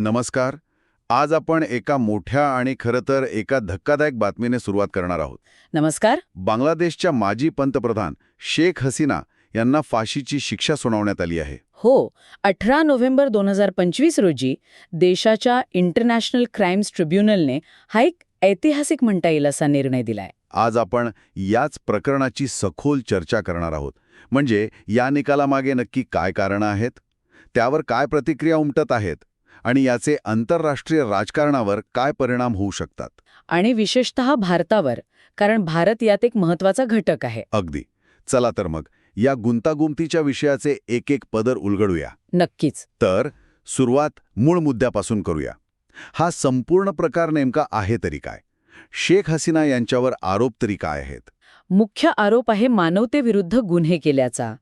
नमस्कार. आज आपण एका मोठ्या आणि खरं तर एका धक्कादायक बातमीने सुरुवात करणार आहोत. नमस्कार. बांगलादेशच्या माजी पंतप्रधान शेख हसीना यांना फाशीची शिक्षा सुनावण्यात आली आहे. हो अठरा नोव्हेंबर दोन हजार पंचवीस रोजी देशाच्या इंटरनॅशनल क्राईम्स ट्रिब्युनलने हा एक ऐतिहासिक म्हणता येईल असा निर्णय दिलाय. आज आपण याच प्रकरणाची सखोल चर्चा करणार आहोत. म्हणजे या निकालामागे नक्की काय कारणं आहेत? त्यावर काय प्रतिक्रिया उमटत आहेत? आणि याचे आंतरराष्ट्रीय राजकारणावर काय परिणाम होऊ शकतात? आणि विशेषतः भारतावर कारण भारत यात एक महत्त्वाचा घटक आहे. अगदी. चला तर मग या गुंतागुंतीच्या विषयाचे एक एक पदर उलगडूया. नक्कीच. तर सुरुवात मूळ मुद्द्यापासून करूया. हा संपूर्ण प्रकार नेमका आहे तरी काय? शेख हसीना यांच्यावर आरोप तरी काय आहेत? मुख्य आरोप आहे मानवतेविरुद्ध गुन्हे केल्याचा.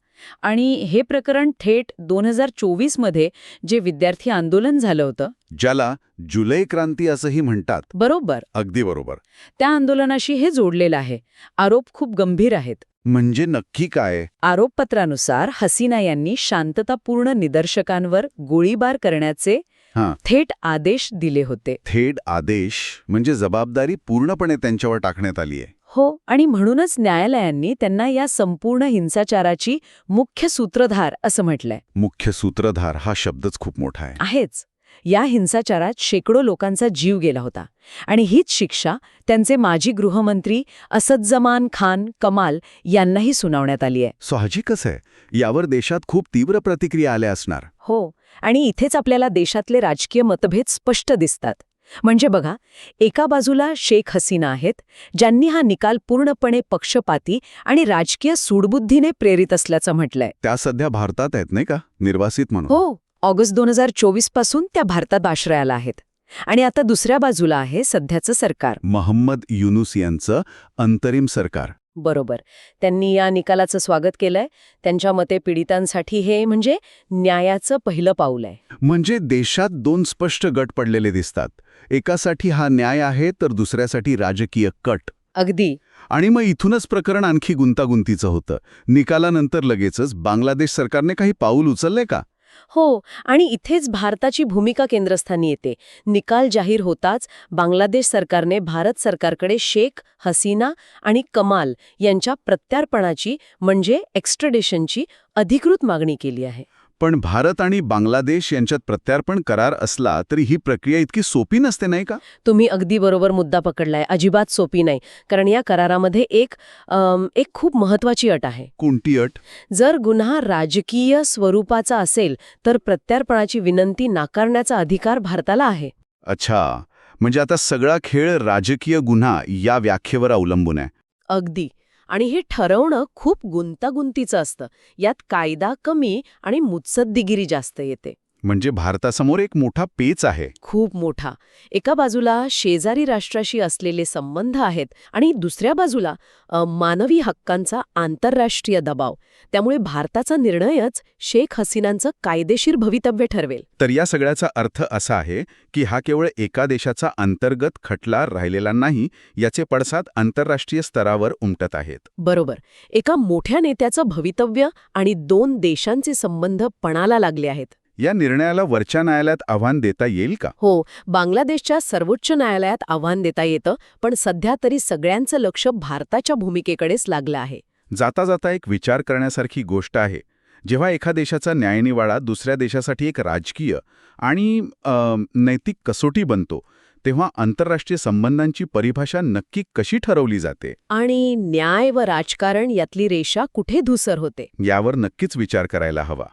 आणि हे प्रकरण थेट दोन हजार चोवीसमध्ये जे विद्यार्थी आंदोलन झालं होतं. ज्याला जुलै क्रांती असंही म्हणतात. बरोबर. अगदी बरोबर. त्या आंदोलनाशी हे जोडलेलं आहे. आरोप खूप गंभीर आहेत. म्हणजे नक्की काय? आरोपपत्रानुसार हसीना यांनी शांततापूर्ण निदर्शकांवर गोळीबार करण्याचे. थेट आदेश दिले होते. थेट आदेश म्हणजे जबाबदारी पूर्णपणे त्यांच्यावर टाकण्यात आली आहे. हो आणि म्हणूनच न्यायालयांनी त्यांना या संपूर्ण हिंसाचाराची मुख्य सूत्रधार असं म्हटलंय. मुख्य सूत्रधार हा शब्दच खूप मोठा आहे. आहेच. या हिंसाचारात शेकडो लोकांचा जीव गेला होता. आणि हीच शिक्षा त्यांचे माजी गृहमंत्री असदजमान खान कमाल यांनाही सुनावण्यात आली आहे. साहजिकच आहे? यावर देशात खूप तीव्र प्रतिक्रिया आल्या असणार. हो आणि इथेच आपल्याला देशातले राजकीय मतभेद स्पष्ट दिसतात. म्हणजे बघा एका बाजूला शेख हसीना आहेत ज्यांनी हा निकाल पूर्णपणे पक्षपाती आणि राजकीय सूडबुद्धीने प्रेरित असल्याचं म्हटलंय. त्या सध्या भारतात आहेत नाही का? निर्वासित म्हणून. हो ऑगस्ट दोन हजार चोवीसपासून त्या भारतात आश्रयाला आहेत. आणि आता दुसऱ्या बाजूला आहे सध्याचं सरकार. महम्मद युनुस यांचं अंतरिम सरकार. बरोबर. त्यांनी या निकालाचं स्वागत केलंय. त्यांच्या मते पीडितांसाठी हे म्हणजे न्यायाचं पहिलं पाऊल आहे. म्हणजे देशात दोन स्पष्ट गट पडलेले दिसतात. एकासाठी हा न्याय आहे तर दुसऱ्यासाठी राजकीय कट. अगदी. आणि मग इथूनच प्रकरण आणखी गुंतागुंतीचं होतं. निकालानंतर लगेचच बांगलादेश सरकारने काही पाऊल उचलले का? हो आणि इथेच भारताची भूमिका केंद्रस्थानी येते. निकाल जाहीर होताच बांगलादेश सरकारने भारत सरकारकडे शेख हसीना आणि कमाल यांच्या प्रत्यार्पणाची म्हणजे एक्स्ट्रडेशनची अधिकृत मागणी केली आहे. पण भारत आणि बांगलादेश यांच्यात प्रत्यार्पण करार असला तरी ही प्रक्रिया इतकी सोपी नसते नाही का? तुम्ही अगदी बरोबर मुद्दा पकडलाय. अजिबात सोपी नाही. कारण या करारामध्ये एक अम, एक खूप महत्वाची अट आहे. कोणती अट? जर गुन्हा राजकीय स्वरूपाचा असेल तर प्रत्यार्पणाची विनंती नाकारण्याचा अधिकार भारताला आहे. अच्छा. म्हणजे आता सगळा खेळ राजकीय गुन्हा या व्याख्येवर अवलंबून आहे. अगदी. आणि हे ठरवणं खूप गुंतागुंतीचं असतं. यात कायदा कमी आणि मुत्सद्दीगिरी जास्त येते. म्हणजे भारतासमोर एक मोठा पेच आहे. खूप मोठा. एका बाजूला शेजारी राष्ट्राशी असलेले संबंध आहेत आणि दुसऱ्या बाजूला अ, मानवी हक्कांचा आंतरराष्ट्रीय दबाव. त्यामुळे भारताचा निर्णयच शेख हसीनांचं कायदेशीर भवितव्य ठरवेल. तर या सगळ्याचा अर्थ असा आहे की हा केवळ एका देशाचा अंतर्गत खटला राहिलेला नाही याचे पडसाद आंतरराष्ट्रीय स्तरावर उमटत आहेत. बरोबर. एका मोठ्या नेत्याचं भवितव्य आणि दोन देशांचे संबंध पणाला लागले आहेत. या निर्णयाला वरच्या न्यायालयात आव्हान देता येईल का? हो बांगलादेशच्या सर्वोच्च न्यायालयात आव्हान देता येतं पण सध्या तरी सगळ्यांचं लक्ष भारताच्या भूमिकेकडेच लागलं आहे. जाता जाता एक विचार करण्यासारखी गोष्ट आहे. जेव्हा एका देशाचा न्यायनिवाडा दुसऱ्या देशासाठी एक राजकीय आणि नैतिक कसोटी बनतो तेव्हा आंतरराष्ट्रीय संबंधांची परिभाषा नक्की कशी ठरवली जाते? आणि न्याय व राजकारण यातली रेषा कुठे धुसर होते? यावर नक्कीच विचार करायला हवा.